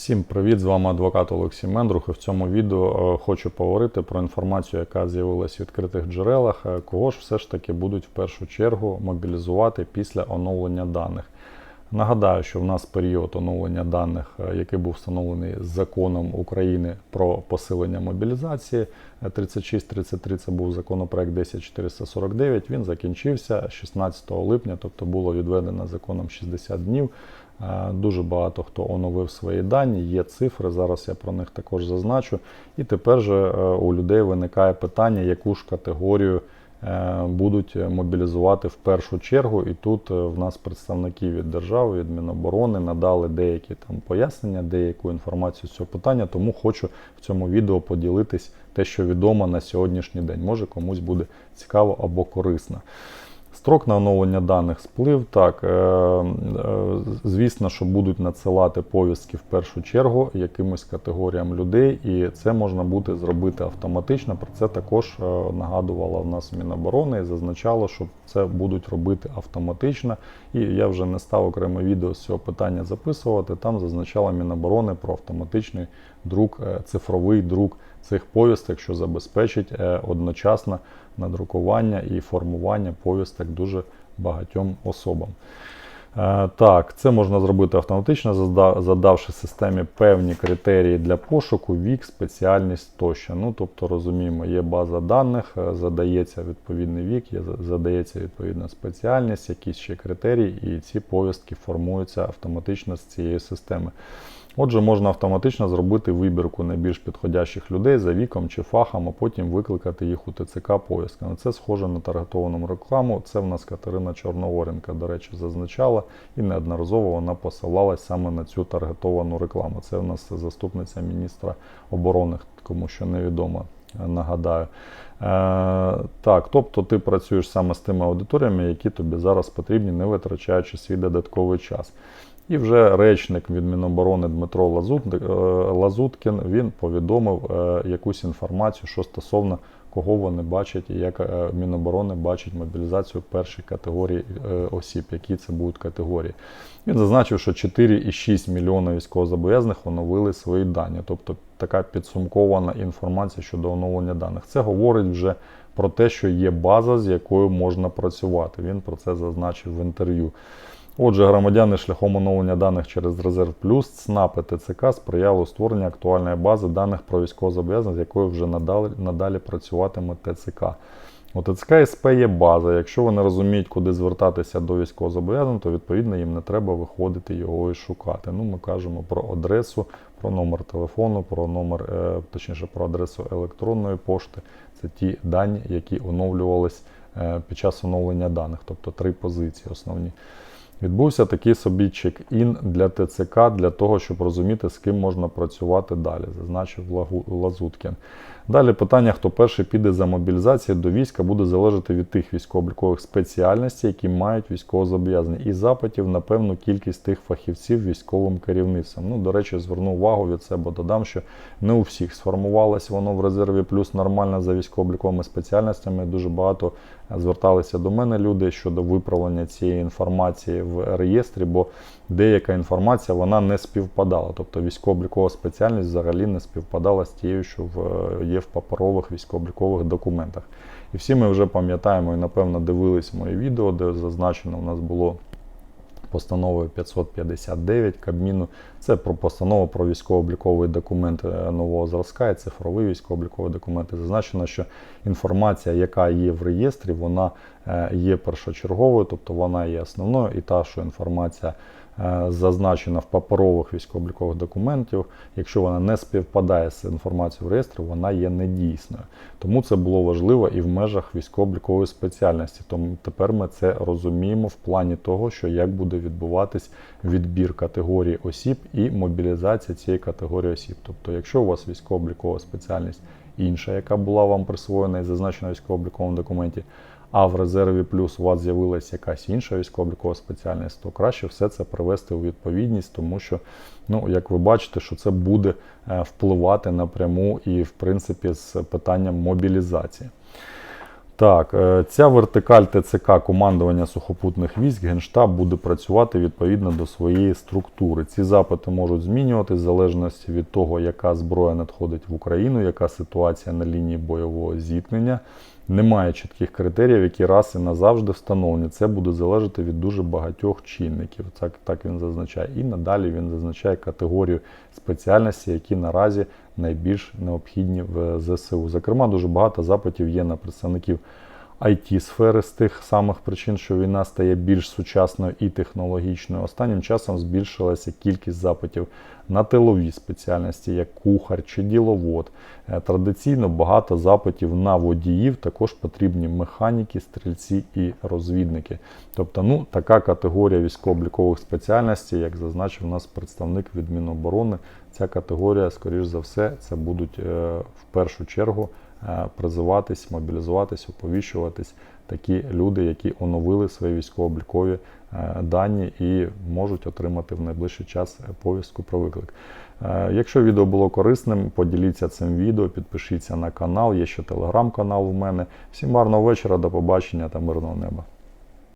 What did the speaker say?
Всім привіт! З вами адвокат Олексій Мендрух. І в цьому відео е, хочу поговорити про інформацію, яка з'явилась в відкритих джерелах. е, Кого ж все ж таки будуть в першу чергу мобілізувати після оновлення даних. Нагадаю, що в нас період оновлення даних, е, який був встановлений законом України про посилення мобілізації е, 3633, це був законопроект 10449. Він закінчився 16 липня, тобто було відведено законом 60 днів. Е, Дуже багато хто оновив свої дані, є цифри. Зараз я про них також зазначу. І тепер же е, у людей виникає питання, яку ж категорію е, будуть мобілізувати в першу чергу. І тут е, в нас представники від держави, від Міноборони надали деякі там пояснення, деяку інформацію з цього питання. Тому хочу в цьому відео поділитись те, що відомо на сьогоднішній день. Може комусь буде цікаво або корисно. Строк на оновлення даних сплив. Так, е, е, звісно, що будуть надсилати повістки в першу чергу якимось категоріям людей, і це можна буде зробити автоматично. Про це також е, нагадувала в нас Міноборони і зазначало, що це будуть робити автоматично. І я вже не став окреме відео з цього питання записувати. Там зазначала Міноборони про автоматичний друк, цифровий друк цих повісток, що забезпечить е, одночасно надрукування і формування повісток дуже багатьом особам. Е, Так, це можна зробити автоматично, задавши системі певні критерії для пошуку, вік, спеціальність тощо. Ну, тобто, розуміємо, є база даних, е, задається відповідний вік, задається відповідна спеціальність, якісь ще критерії, і ці повістки формуються автоматично з цієї системи. Отже, можна автоматично зробити вибірку найбільш підходящих людей за віком чи фахом, а потім викликати їх у ТЦК повістками. Це схоже на таргетовану рекламу. Це в нас Катерина Чорногоренка, до речі, зазначала, і неодноразово вона посилалась саме на цю таргетовану рекламу. Це в нас заступниця міністра оборони, кому що невідомо. Нагадаю. Е, так, тобто ти працюєш саме з тими аудиторіями, які тобі зараз потрібні, не витрачаючи свій додатковий час. І вже речник від Міноборони Дмитро е, Лазуткін він повідомив е, якусь інформацію, що стосовно кого вони бачать і як е, Міноборони бачить мобілізацію першої категорії осіб, які це будуть категорії. Він зазначив, що 4,6 мільйона військовозобов'язаних оновили свої дані, тобто така підсумкована інформація щодо оновлення даних. Це говорить вже про те, що є база, з якою можна працювати. Він про це зазначив в інтерв'ю. Отже, громадяни шляхом оновлення даних через резерв плюс ЦНАП і ТЦК сприяло створенню актуальної бази даних про військовозобов'язаних, з якою вже надалі, надалі працюватиме ТЦК. У ТЦК СП є база. Якщо вони розуміють, куди звертатися до військовозобов'язаних, то відповідно їм не треба виходити його і шукати. Ну, ми кажемо про адресу, про номер телефону, про номер, е, точніше, про адресу електронної пошти. Це ті дані, які оновлювались е, під час оновлення даних, тобто три позиції основні. Відбувся такий собі чек-ін для ТЦК для того, щоб розуміти, з ким можна працювати далі, зазначив Лазуткін. Далі питання, хто перший піде за мобілізацію до війська, буде залежати від тих військово-облікових спеціальностей, які мають військовозобов'язані, і запитів на певну кількість тих фахівців військовим керівництвом. Ну, до речі, зверну увагу від себе, додам, що не у всіх сформувалось воно в резерві плюс нормально за військово-обліковими спеціальностями. Дуже багато зверталися до мене люди щодо виправлення цієї інформації в реєстрі, бо деяка інформація вона не співпадала. Тобто військово-облікова спеціальність взагалі не співпадала з тією, що в, є в паперових військово-облікових документах. І всі ми вже пам'ятаємо і, напевно, дивились мої відео, де зазначено у нас було постановою 559 Кабміну. Це про постанову про військово-обліковий документ е, нового зразка і цифровий військово-обліковий документ. Зазначено, що інформація, яка є в реєстрі, вона е, є першочерговою, тобто вона є основною, і та, що інформація зазначена в паперових військово-облікових документів, якщо вона не співпадає з інформацією в реєстрі, вона є недійсною. Тому це було важливо і в межах військово-облікової спеціальності. Тому тепер ми це розуміємо в плані того, що як буде відбуватись відбір категорії осіб і мобілізація цієї категорії осіб. Тобто, якщо у вас військово-облікова спеціальність інша, яка була вам присвоєна і зазначена військово-обліковому документі, а в резерві плюс у вас з'явилася якась інша військово-облікова спеціальність, то краще все це привести у відповідність, тому що, ну, як ви бачите, що це буде е, впливати напряму і, в принципі, з питанням мобілізації. Так, е, ця вертикаль ТЦК командування сухопутних військ Генштаб буде працювати відповідно до своєї структури. Ці запити можуть змінюватись в залежності від того, яка зброя надходить в Україну, яка ситуація на лінії бойового зіткнення. Немає чітких критеріїв, які раз і назавжди встановлені. Це буде залежати від дуже багатьох чинників. Так, так він зазначає. І надалі він зазначає категорію спеціальності, які наразі найбільш необхідні в ЗСУ. Зокрема, дуже багато запитів є на представників it сфери з тих самих причин, що війна стає більш сучасною і технологічною. Останнім часом збільшилася кількість запитів на тилові спеціальності, як кухар чи діловод. Е, Традиційно багато запитів на водіїв, також потрібні механіки, стрільці і розвідники. Тобто, ну, така категорія військово-облікових спеціальностей, як зазначив у нас представник від Міноборони, ця категорія, скоріш за все, це будуть е, в першу чергу призиватись, мобілізуватись, оповіщуватись такі люди, які оновили свої військово-облікові е, дані і можуть отримати в найближчий час повістку про виклик. Е, Якщо відео було корисним, поділіться цим відео, підпишіться на канал. Є ще телеграм-канал у мене. Всім гарного вечора, до побачення та мирного неба.